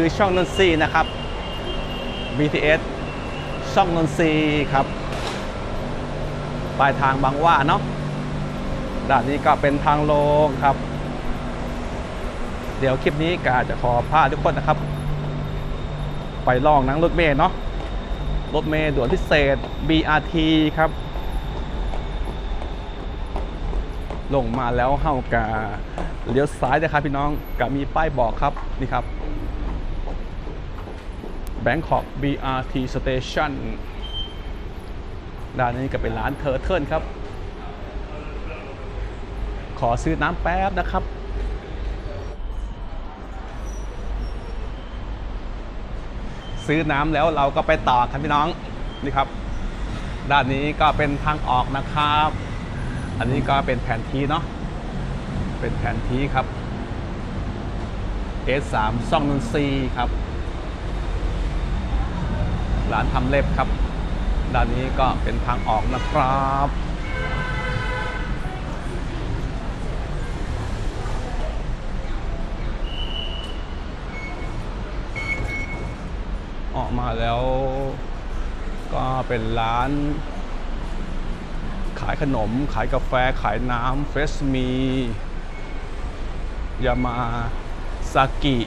คือช่องนนทรีนะครับ BTS ช่องนนทรีครับปลายทางบางว่าเนาะด้านนี้ก็เป็นทางลงครับ เดี๋ยวคลิปนี้กาจะขอพาทุกคนนะครับ ไปลองนั่งรถเมล์เนาะรถเมล์ด่วนพิเศษ BRT ครับ ลงมาแล้วเฮากาเลี้ยวซ้ายนะครับพี่น้องกามีป้ายบอกครับนี่ครับ Bangkok BRT Station ด้านนี้ก็เป็นร้านเทอร์เทิลครับ ขอซื้อน้ำแป๊บนะครับ ซื้อน้ำแล้วเราก็ไปต่อครับพี่น้อง นี่ครับ ด้านนี้ก็เป็นทางออกนะครับ อันนี้ก็เป็นแผนที่เนาะ เป็นแผนที่ครับ S3 ซ่องนนทรีครับ ร้านทำเล็บครับ ด้านนี้ก็เป็นทางออกนะครับออกมาแล้วก็เป็นร้าน ขายขนม ขายกาแฟ ขายน้ำเฟสมี ยามาซากิ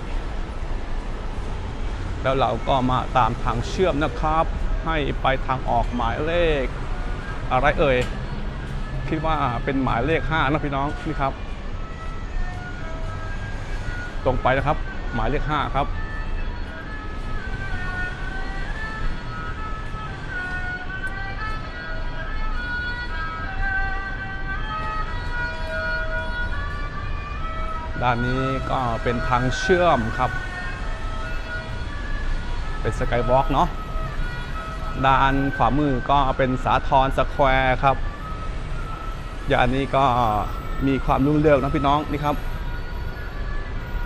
แล้วเราก็มาตามทางเชื่อมนะครับ ให้ไปทางออกหมายเลข อะไรเอ่ยคิดว่าเป็นหมายเลข5นะพี่น้องนี่ครับ ตรงไปนะครับ หมายเลข5ครับด้านนี้ก็เป็นทางเชื่อมครับ เป็นสกายวอล์กเนาะด้านขวามือก็เป็นสาทรสแควร์ครับอย่างนี้ก็มีความรุ่งเรืองนะพี่น้องนี่ครับ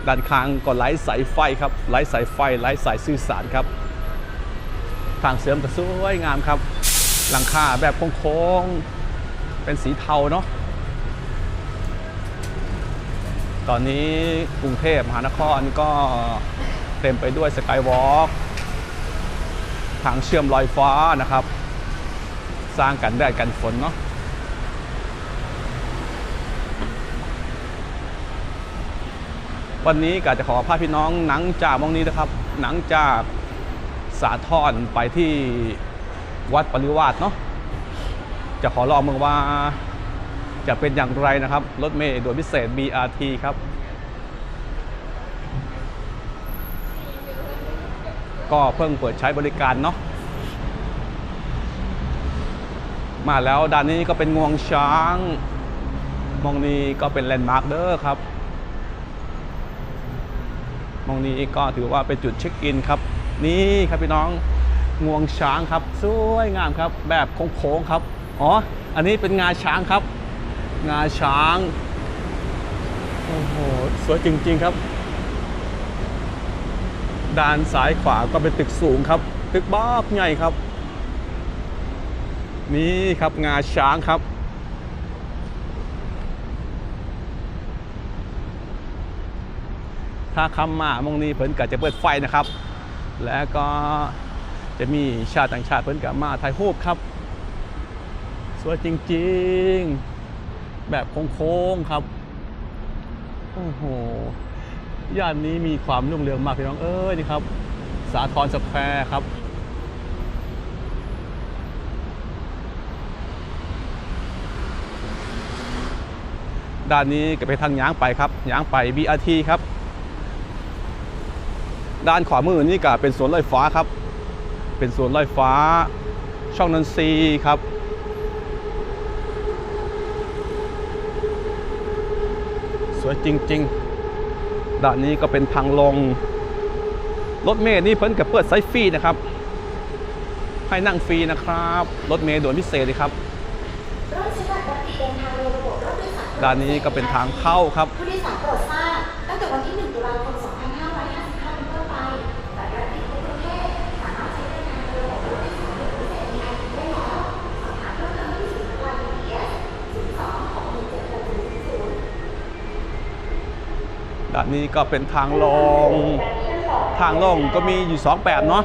ด้านข้างก็ไร้สายไฟครับไร้สายไฟไร้สายสื่อสารครับ ทางเสริมก็สวยงามครับ หลังคาแบบโค้งๆเป็นสีเทาเนาะตอนนี้กรุงเทพมหานครก็เต็มไปด้วยสกายวอล์ก ทางเชื่อมลอยฟ้านะครับ สร้างกันแดดกันฝนเนาะวันนี้ก็จะขอพาพี่น้องหนังจากมองนี้นะครับ หนังจากสาทรไปที่วัดปริวาสเนาะจะขอลองเมืองว่าจะเป็นอย่างไรนะครับ รถเมล์โด่วนพิเศษ BRT ครับ ก็เพิ่งเปิดใช้บริการเนาะมาแล้วด้านนี้ก็เป็นงวงช้างมองนี้ก็เป็นแลนด์มาร์คเด้อครับมองนี้ก็ถือว่าเป็นจุดเช็คอินครับ นี่ครับพี่น้องงวงช้างครับสวยงามครับ แบบโค้งๆครับอ๋ออันนี้เป็นงาช้างครับ งาช้างโอ้โหสวยจริง ๆ ครับ ด้านซ้ายขวาก็เป็นตึกสูงครับ ตึกบ้าใหญ่ครับ นี่ครับงาช้างครับ ถ้าคำมามงนี้เพิ่นก็จะเปิดไฟนะครับ แล้วก็จะมีชาติต่างชาติเพิ่นกับมาถ่ายรูปครับ สวยจริง ๆ แบบโค้ง ๆ ครับ โอ้โห ย่านนี้มีความรุ่งเรืองมากพี่น้องเอ้ยนี่ครับ สาทรสแควร์ครับ ด้านนี้ก็ไปทางย้างไปครับย้างไป BRT ครับ ด้านขวามือนี่ก็เป็นสวนลอยฟ้าครับ เป็นสวนลอยฟ้า ช่องนันซีครับสวยจริง ๆ ด้านนี้ก็เป็นทางลง รถเมล์นี่เพิ่นกับเปิดไซฟรีนะครับ ให้นั่งฟรีนะครับ รถเมล์ด่วนพิเศษเลยครับ ด้านนี้ก็เป็นทางเข้าครับผู้โดยสารโปรดทราบตั้งแต่วันที่1ตุลาคม 2555เป็นต้นไปบัตรรับติดในกรุงเทพสามารถใช้เดินทางโดยระบบรถโดยสารด่วนพิเศษ VIP ได้แล้วสอบถามเพิ่มเติมที่ศูนย์บริการ BTS นี้ก็เป็นทางลง ทางลงก็มีอยู่สองแบบเนาะ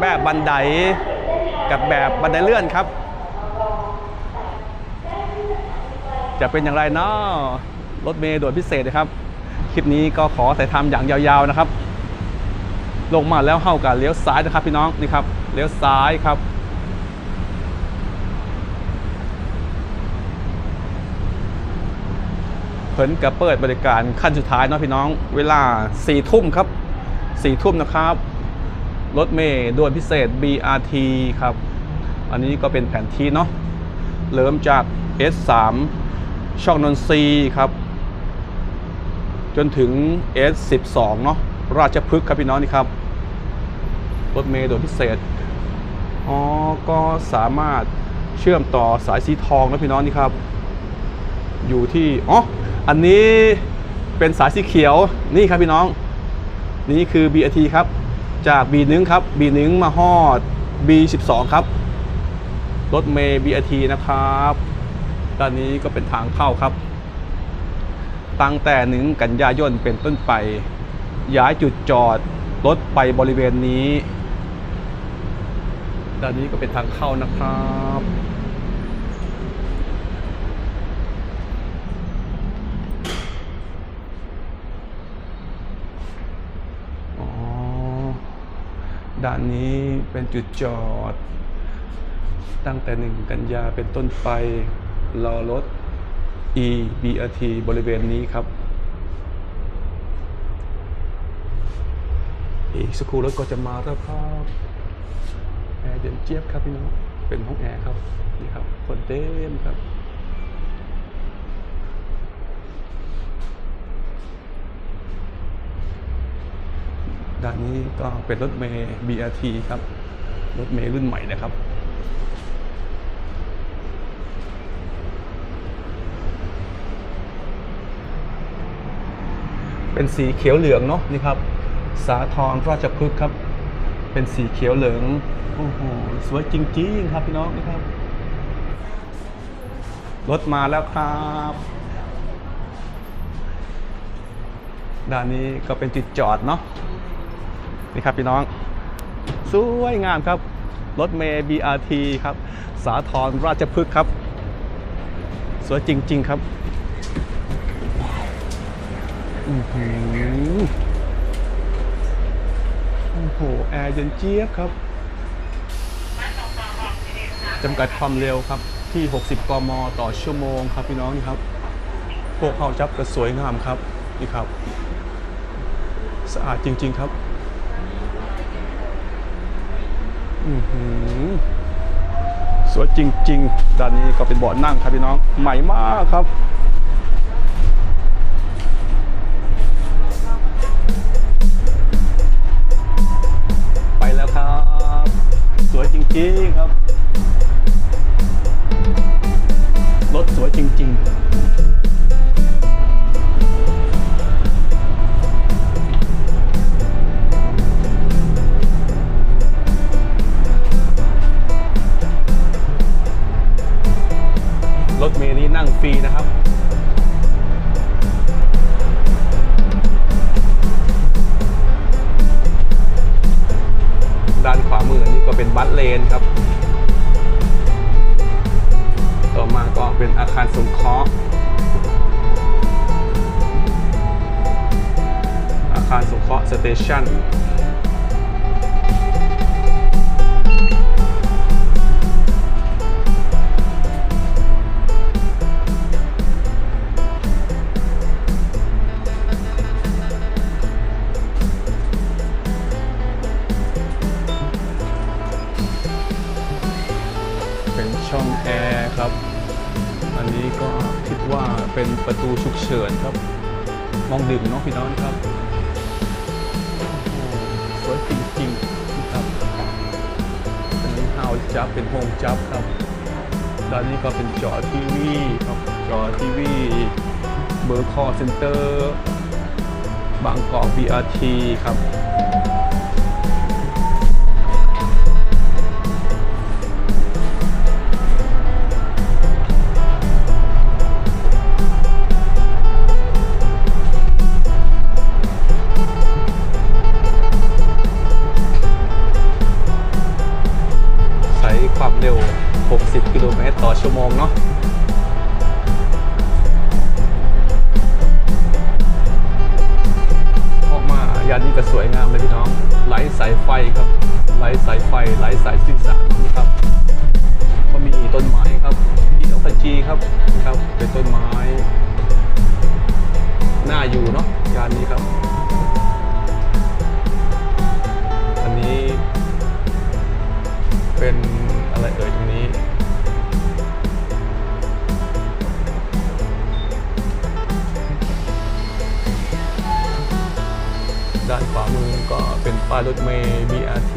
แบบบันไดกับแบบบันไดเลื่อนครับ จะเป็นอย่างไรเนาะรถเมล์ด่วนพิเศษนะครับ คลิปนี้ก็ขอแต่ทำอย่างยาวๆนะครับ ลงมาแล้วเข้ากับเลี้ยวซ้ายนะครับพี่น้องนี่ครับเลี้ยวซ้ายครับ พิ่นกับเปิดบริการขั้นสุดท้ายเนาะพี่น้อง เวลา4ี่ทุ่มครับ4ี่ทุ่มนะครับ รถเมย์ด่วนพิเศษ BRT ครับ อันนี้ก็เป็นแผนที่เนาะเริ่มจาก S3 ช่องนนทรีครับ จนถึง S12 เนาะราชพฤกษ์ครับพี่น้องนี่ครับ รถเมล์ด่วนพิเศษอ๋อก็สามารถเชื่อมต่อสายสีทองนะพี่น้องนี่ครับ อยู่ที่ อ๋อ อันนี้เป็นสายสีเขียวนี่ครับพี่น้อง นี่คือ BRT ครับ จาก B1 ครับ B1 มาฮอด B12 ครับ รถเมย์ BRT นะครับด้านนี้ก็เป็นทางเข้าครับ ตั้งแต่หนึ่งกันยายนเป็นต้นไป ย้ายจุดจอดรถไปบริเวณนี้ ด้านนี้ก็เป็นทางเข้านะครับ ด้านนี้เป็นจุดจอด ตั้งแต่หนึ่งกันยาเป็นต้นไป รอรถ E BRT บริเวณนี้ครับ อีกสักครู่รถก็จะมาแล้วครับแอร์เย็นเจี๊ยบครับพี่น้อง เป็นห้องแอร์ครับ นี่ครับ คนเต็มครับ ด้านนี้ก็เป็นรถเมย์ BRT ครับ รถเมย์รุ่นใหม่นะครับเป็นสีเขียวเหลืองเนาะนี่ครับ สาทรราชพฤกษ์ครับ เป็นสีเขียวเหลืองโอ้โหสวยจริงๆครับพี่น้องนี่ครับ รถมาแล้วครับ ด้านนี้ก็เป็นจุดจอดเนาะ นี่ครับพี่น้อง สวยงามครับ รถเมย์ BRT ครับ สาทรราชพฤกษ์ครับ สวยจริง ๆ ครับอื้อหือโอ้โห แอร์เย็นเจี๊ยบครับ จำกัดความเร็วครับที่ 60 กม ต่อชั่วโมงครับพี่น้องนี่ครับ พวกเขาจับก็สวยงามครับ นี่ครับ สะอาดจริง ๆ ครับ อือหือ สวยจริง ๆ ด้านนี้ก็เป็นเบาะนั่งครับพี่น้อง ใหม่มากครับ ไปแล้วครับ สวยจริง ๆ ครับ รถสวยจริง ๆ ฟรีนะครับด้านขวามือนี่ก็เป็นบัสเลนครับ ต่อมาก็เป็นอาคารสงเคราะห์ อาคารสงเคราะห์สเตชันเป็น มองดื่มเนาะพี่น้องครับสวยจริงๆครับอันนี้ฮาวจับเป็นโฮมจับครับด้านนี้ก็เป็นจอทีวีครับจอทีวีเบอร์คอเซ็นเตอร์บางกอก BRT ครับ ชั่วโมงเนาะออกมายานนี้ก็สวยงามเลยพี่น้องไร้สายไฟครับไร้สายไฟไร้สายสื่อสารนะครับ ก็มีต้นไม้ครับอีโอคาจีครับนะครับ เป็นต้นไม้น่าอยู่เนาะยานนี้ครับอันนี้เป็นอะไรเอ่ยตรงนี้ เป็นป้ายรถเมย์ BRT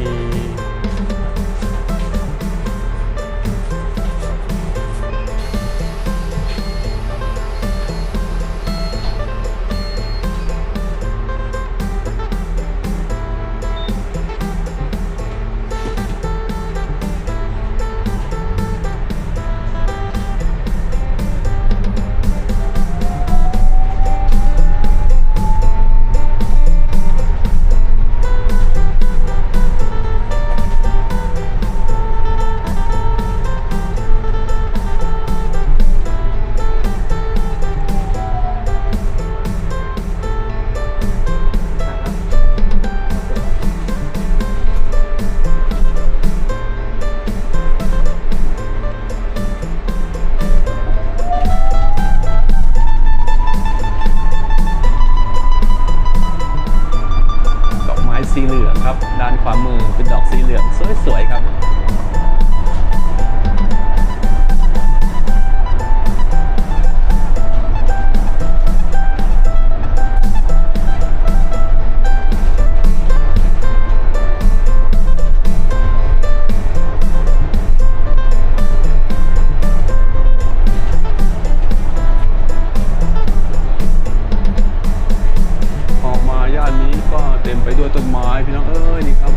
านนี้ก็เต็มไปด้วยต้นไม้พี่น้องเอ้ยนี่ครับ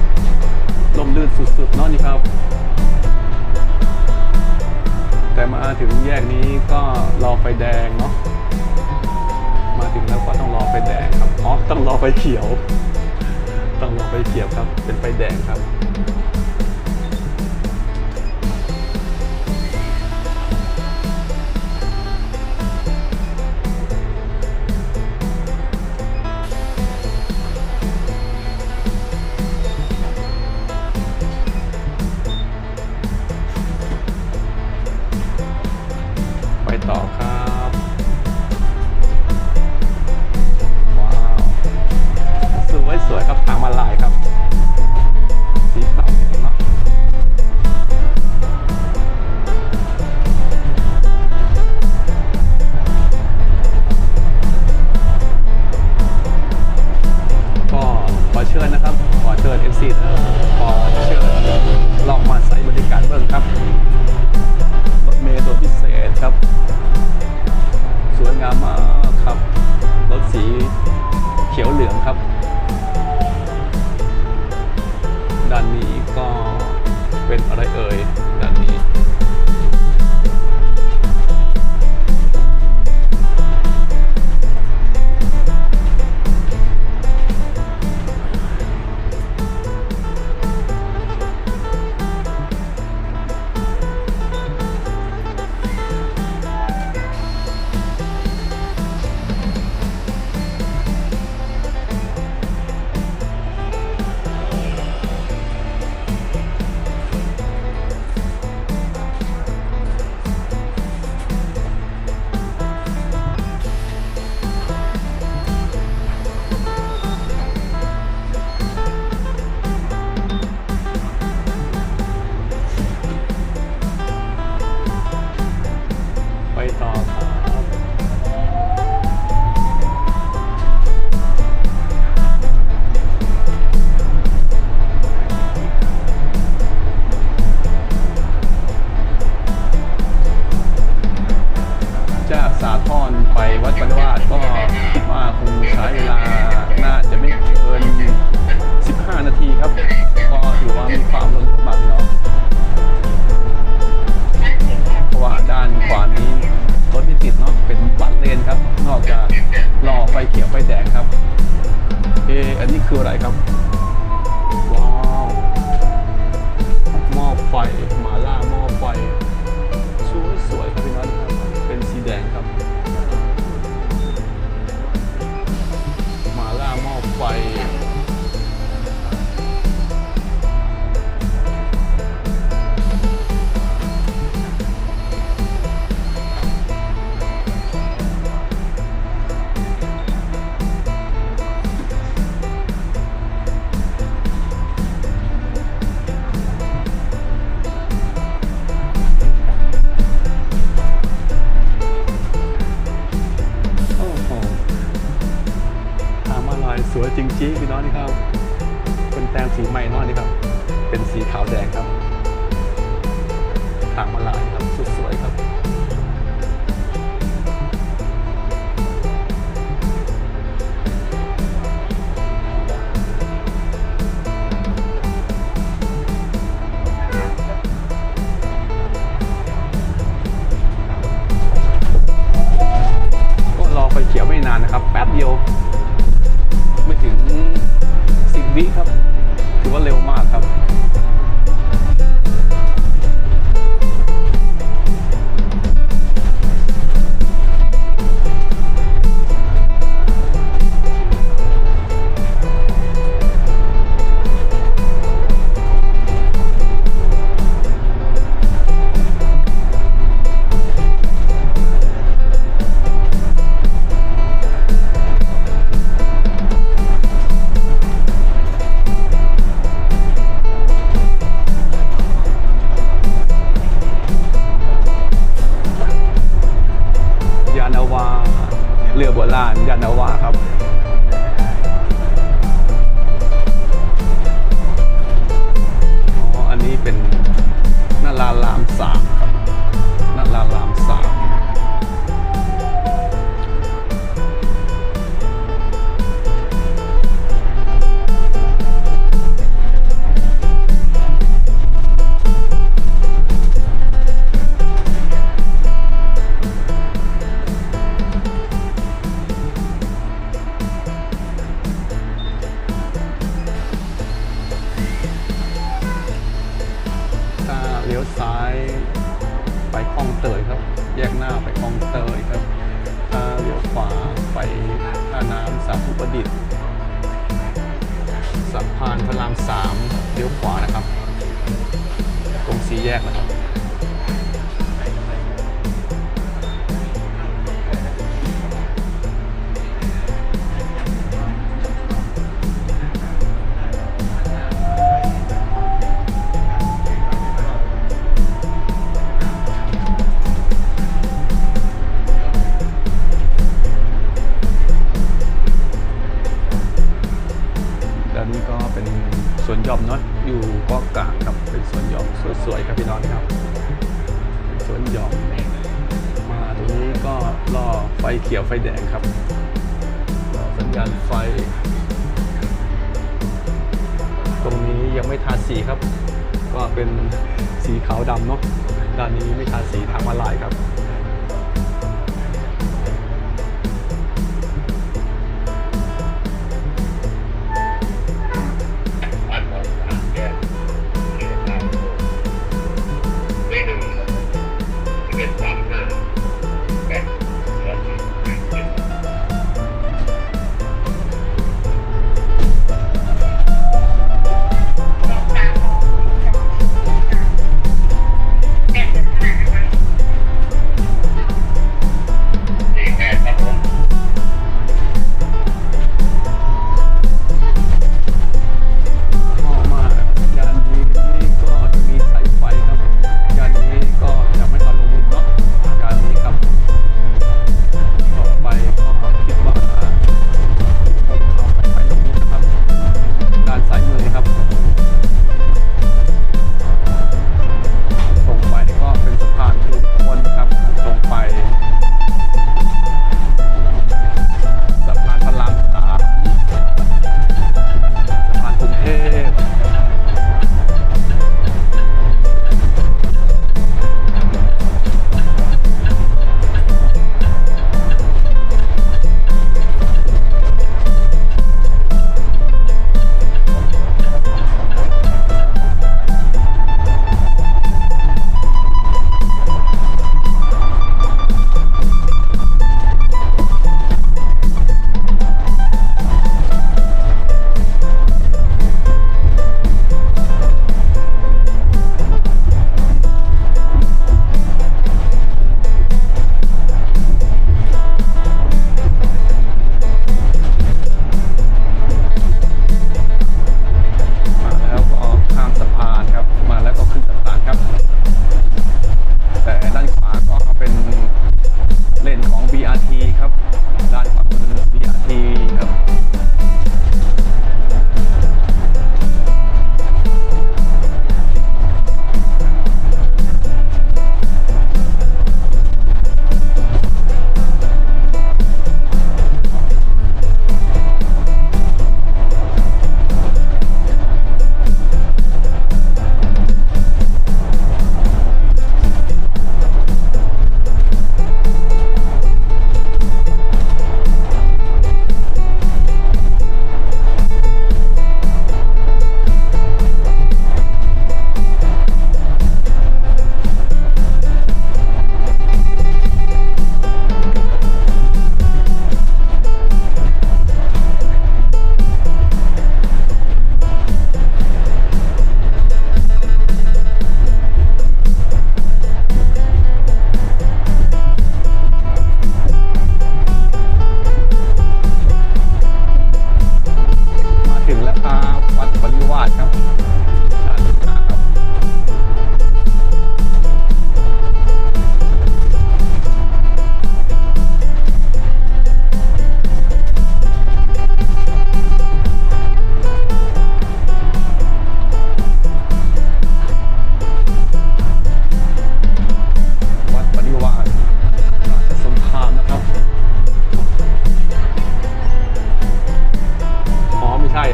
ลมลื่นสุดๆเนาะนี่ครับ แต่มาถึงแยกนี้ก็รอไฟแดงเนาะมาถึงแล้วก็ต้องรอไฟแดงครับอ๋อต้องรอไฟเขียว ต้องรอไฟเขียวครับ เป็นไฟแดงครับ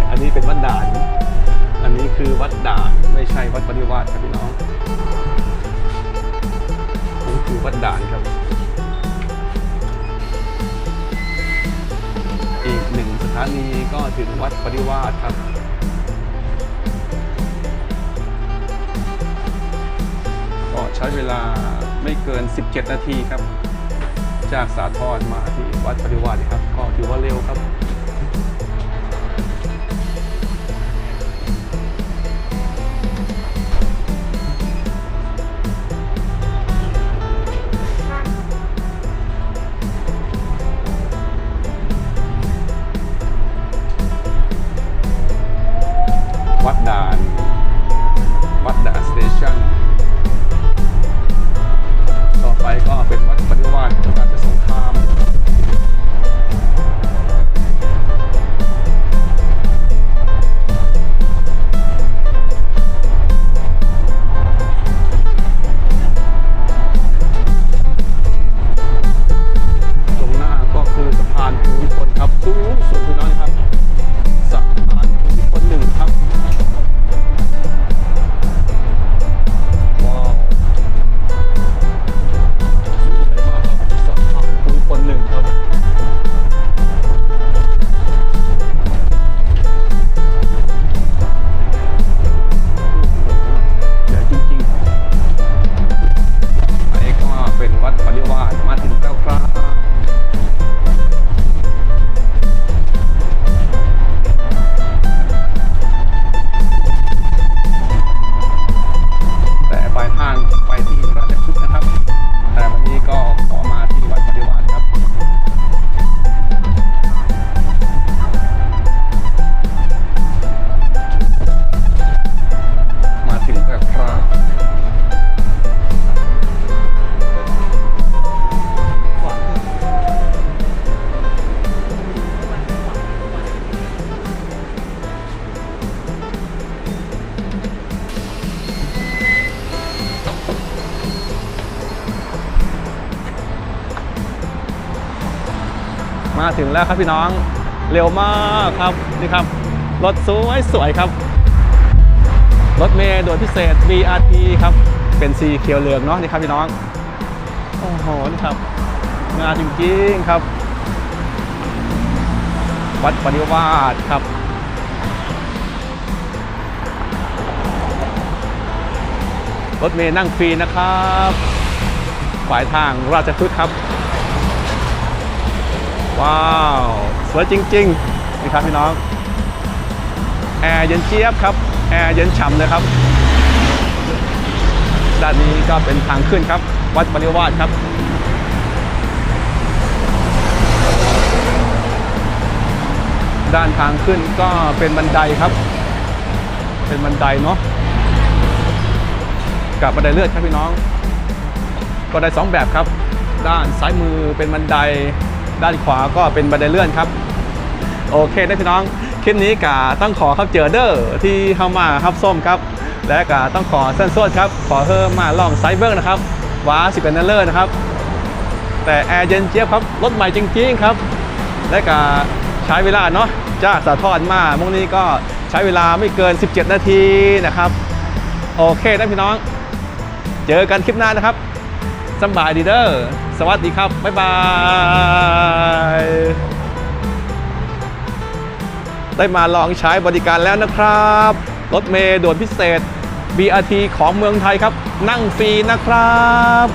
อันนี้เป็นวัดด่าน อันนี้คือวัดด่านไม่ใช่วัดปริวาสครับพี่น้องนี่คือวัดด่านครับ อีกหนึ่งสถานีก็ถึงวัดปริวาสครับก็ใช้เวลาไม่เกิน 17 นาทีครับ จากสาทรมาที่วัดปริวาสครับ ก็ถือว่าเร็วครับ แล้วครับพี่น้องเร็วมากครับนี่ครับรถสวยสวยครับ รถเมล์โดยพิเศษ BRT ครับเป็นสีเขียวเหลืองเนาะนี่ครับพี่น้องโอ้โหนี่ครับงานจริงๆครับ วัดปริวาสครับรถเมล์นั่งฟรีนะครับฝ่ายทางราชพฤกษ์ครับ ว้าว สวยจริงๆนี่ครับพี่น้อง แอร์เย็นเจี๊ยบครับ แอร์เย็นฉ่ำเลยครับ ด้านนี้ก็เป็นทางขึ้นครับ วัดปริวาสครับด้านทางขึ้นก็เป็นบันไดครับ เป็นบันไดเนาะ กับบันไดเลือนครับพี่น้องก็ได้สองแบบครับ ด้านซ้ายมือเป็นบันได ด้านขวาก็เป็นบันไดเลื่อนครับ โอเคนะพี่น้อง คลิปนี้กาต้องขอครับเจอเดอร์ที่เข้ามาครับส้มครับ และกาต้องขอเส้นโซดครับ ขอเพิ่มมาลองไซเบอร์นะครับว้าสิบเป็นเลอร์นะครับ แต่แอร์เย็นเจี๊ยบครับรถใหม่จริงๆครับ และกาใช้เวลาเนาะจ้าสาทรมามุ่งนี้ก็ใช้เวลาไม่เกิน 17 นาทีนะครับ โอเคนะพี่น้อง เจอกันคลิปหน้านะครับ สำบายดีเด้อสวัสดีครับ บ๊ายบายได้มาลองใช้บริการแล้วนะครับ รถเมล์ด่วนพิเศษ BRT ของเมืองไทยครับ นั่งฟรีนะครับ